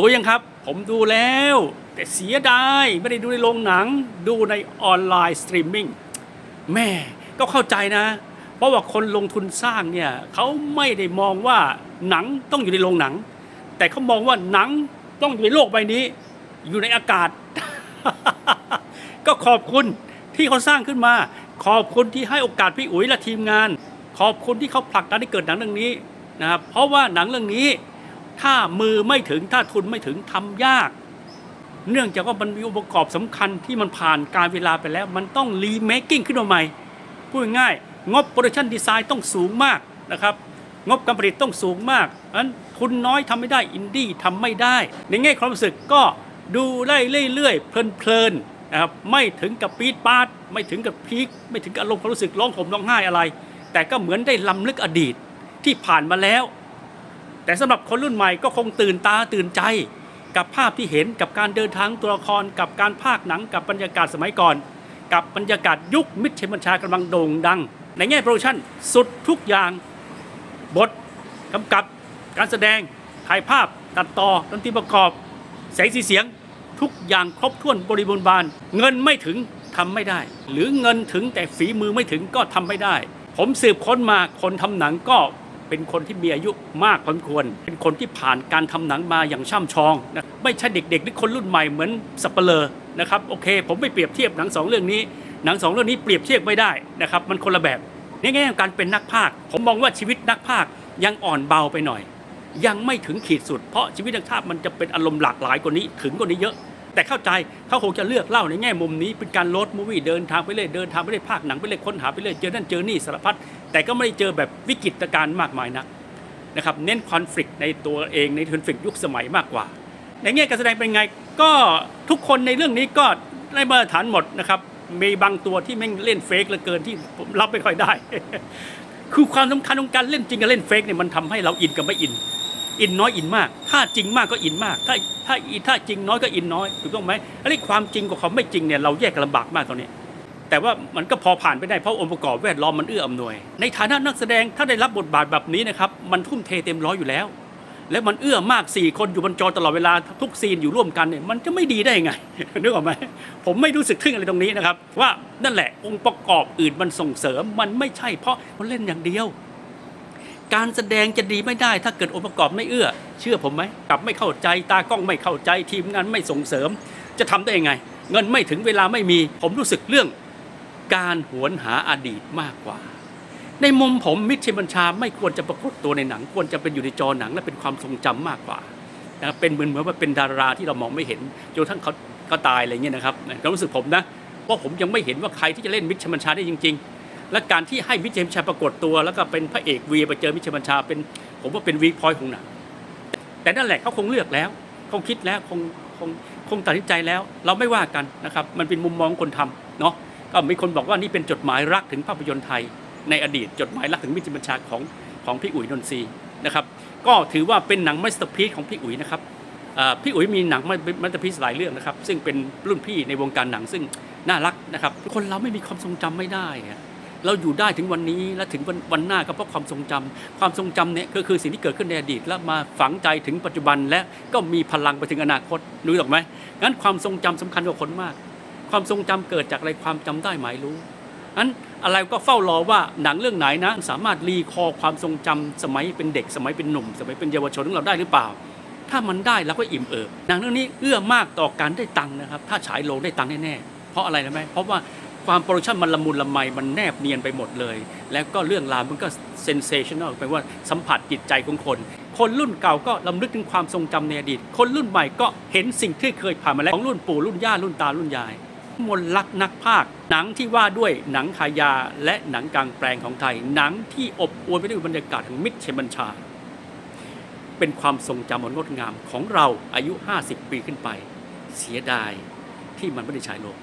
ดูยังครับ ผมดูแล้ว แต่เสียดายไม่ได้ดูในโรงหนัง ดูในออนไลน์สตรีมมิ่งแม่ก็เข้าใจนะ เพราะว่าคนลงทุนสร้างเนี่ยเขาไม่ได้มองว่าหนังต้องอยู่ในโรงหนัง แต่เขามองว่าหนังต้องอยู่ในโลกใบนี้ อยู่ในอากาศ ก็ขอบคุณที่เขาสร้างขึ้นมา ขอบคุณที่ให้โอกาสพี่อุ๋ยและทีมงาน ขอบคุณที่เขาผลักดันให้เกิดหนังเรื่องนี้นะครับเพราะว่าหนังเรื่องนี้ ถ้ามือไม่ถึงถ้าทุนไม่ถึงทำยาก เนื่องจากว่ามันมีองค์ประกอบสำคัญที่มันผ่านการเวลาไปแล้ว มันต้องรีเมคกิ้งขึ้นมาใหม่พูดง่ายงบโปรดักชันดีไซน์ต้องสูงมากนะครับงบการผลิตต้องสูงมากอันทุนน้อยทำไม่ได้อินดี้ทำไม่ได้ ในแง่ความรู้สึกก็ดูได้เรื่อยๆเพลินๆนะครับไม่ถึงกับปี๊ดปาดไม่ถึงกับพีคไม่ถึงกับอารมณ์ความรู้สึกร้องห่มร้องไห้อะไร แต่ก็เหมือนได้ล้ำลึกอดีตที่ผ่านมาแล้ว แต่สำหรับคนรุ่นใหม่ก็คงตื่นตาตื่นใจ กับภาพที่เห็นกับการเดินทางตัวละครกับการภาคหนังกับบรรยากาศสมัยก่อน กับบรรยากาศยุคมิตรชัยบัญชากำลังโด่งดัง ในแง่โปรดักชั่นสุดทุกอย่างบทกำกับการแสดงถ่ายภาพตัดต่อดนตรีประกอบแสงสีเสียงทุกอย่างครบถ้วนบริบูรณ์บาน เงินไม่ถึงทำไม่ได้ หรือเงินถึงแต่ฝีมือไม่ถึงก็ทำไม่ได้ ผมสืบค้นมาคนทำหนังก็ เป็นคนที่มีอายุมากพอสมควร เป็นคนที่ผ่านการทำหนังมาอย่างช่ำชองนะไม่ใช่เด็กๆหรือคนรุ่นใหม่เหมือนสับเปลอนะครับโอเค ผมไม่เปรียบเทียบหนังสองเรื่องนี้ หนังสองเรื่องนี้เปรียบเทียบไม่ได้นะครับมันคนละแบบในแง่ของการเป็นนักพากย์ผมมองว่าชีวิตนักพากย์ยังอ่อนเบาไปหน่อย ยังไม่ถึงขีดสุด เพราะชีวิตนักพากมันจะเป็นอารมณ์หลากหลายกว่านี้ ถึงกว่านี้เยอะ แต่เข้าใจเขาคงจะเลือกเล่าในแง่มุมนี้เป็นการโรดมูวี่เดินทางไปเรื่อยเดินทางไปเรื่อยภาคหนังไปเรื่อยค้นหาไปเรื่อยเจอนั่นเจอนี่สารพัดแต่ก็ไม่ได้เจอแบบวิกฤตการณ์มากมายนักนะครับเน้นคอนฟ lict ในตัวเองในคอนฟ lict ยุคสมัยมากกว่า ในแง่การแสดงเป็นไงก็ทุกคนในเรื่องนี้ก็ได้มาตรฐานหมดนะครับมีบางตัวที่แม่งเล่นเฟกเหลือเกินที่ผมรับไม่ค่อยได้ คือความสำคัญของการเล่นจริงกับเล่นเฟกเนี่ยมันทำให้เราอินกับไม่อิน อินน้อยอินมาก ถ้าจริงมากก็อินมาก ถ้าถ้าถ้าจริงน้อยก็อินน้อยถูกต้องไหมอันนี้ความจริงกับความไม่จริงเนี่ยเราแยกกันลำบากมากตอนนี้แต่ว่ามันก็พอผ่านไปได้เพราะองค์ประกอบแวดล้อมมันเอื้ออำนวย ในฐานะนักแสดงถ้าได้รับบทบาทแบบนี้นะครับมันทุ่มเทเต็มร้อยอยู่แล้ว แล้วมันเอื้อมาก 4 คนอยู่บนจอตลอดเวลาทุกซีนอยู่ร่วมกันเนี่ยมันจะไม่ดีได้ยังไงนึกออกไหมผมไม่รู้สึกทึ่งอะไรตรงนี้นะครับว่านั่นแหละองค์ประกอบอื่นมันส่งเสริมมันไม่ใช่เพราะมันเล่นอย่างเดียว การแสดงจะดีไม่ได้ ถ้าเกิดองค์ประกอบไม่เอื้อ เชื่อผมไหมกลับไม่เข้าใจตากล้องไม่เข้าใจทีมงานไม่ส่งเสริม จะทำได้ยังไง เงินไม่ถึงเวลาไม่มี ผมรู้สึกเรื่อง การหวนหาอดีตมากกว่า ในมุมผมมิตรชิบัญชาไม่ควรจะปรากฏตัวในหนัง ควรจะเป็นอยู่ในจอหนังและเป็นความทรงจำมากกว่านะครับเป็นเหมือนเหมือนว่าเป็นดาราที่เรามองไม่เห็นจนทั้งเขาก็ตายอะไรเงี้ยนะครับความรู้สึกผมนะว่าผมยังไม่เห็นว่าใครที่จะเล่นมิตรชิบัญชาได้จริง ๆ และการที่ให้มิตรชิบัญชาปรากฏตัว แล้วก็เป็นพระเอกวีไปเจอมิตรชิบัญชาเป็น ผมว่าเป็นวีพอยของหนังแต่นั่นแหละเขาคงเลือกแล้วคงคิดแล้วคงคงคงตัดสินใจแล้ว เราไม่ว่ากันนะครับ มันเป็นมุมมองคนทำเนาะก็มีคนบอกว่านี่เป็นจดหมายรักถึงภาพยนตร์ไทย ในอดีตจดหมายรักถึงมิตรบัญชาของของพี่อุ๋ยนนทรีนะครับ ก็ถือว่าเป็นหนังมาสเตอร์พีซของพี่อุ๋ยนะครับพี่อุ๋ยมีหนังมาสเตอร์พีซหลายเรื่องนะครับ ซึ่งเป็นรุ่นพี่ในวงการหนังซึ่งน่ารักนะครับคนเราไม่มีความทรงจำไม่ได้ เราอยู่ได้ถึงวันนี้และถึงวันวันหน้าก็เพราะความทรงจำความทรงจำเนี่ยก็คือสิ่งที่เกิดขึ้นในอดีต แล้วมาฝังใจถึงปัจจุบันและก็มีพลังไปถึงอนาคตรู้หรอกไหมงั้นความทรงจำสำคัญกว่าคนมาก ความทรงจำเกิดจากอะไรความจำได้หมายรู้นั้นอะไรก็เฝ้ารอว่าหนังเรื่องไหนนะสามารถรีคอร์ความทรงจำสมัยเป็นเด็ก สมัยเป็นหนุ่ม สมัยเป็นเยาวชนของเราได้หรือเปล่า ถ้ามันได้เราก็อิ่มเอิบหนังเรื่องนี้เอื้อมากต่อการได้ตังค์นะครับ ถ้าฉายโรงได้ตังค์แน่ๆเพราะอะไรรู้ไหมเพราะว่า ความโปรดักชันมันละมุนละไมมันแนบเนียนไปหมดเลย แล้วก็เรื่องราวมันก็เซนเซชันแนลแปลว่าสัมผัสจิตใจของคน คนรุ่นเก่าก็ลำลึกถึงความทรงจำในอดีต คนรุ่นใหม่ก็เห็นสิ่งที่เคยผ่านมาแล้วของรุ่นปู่รุ่นย่ารุ่นตารุ่นยาย มนต์รักนักภาค หนังที่ว่าด้วยหนังขายาและหนังกลางแปลงของไทย หนังที่อบอวลไปด้วยบรรยากาศของมิตรเชยบัญชา เป็นความทรงจำอันงดงามของเราอายุ 50 ปีขึ้นไป เสียดายที่มันไม่ได้ฉายโลก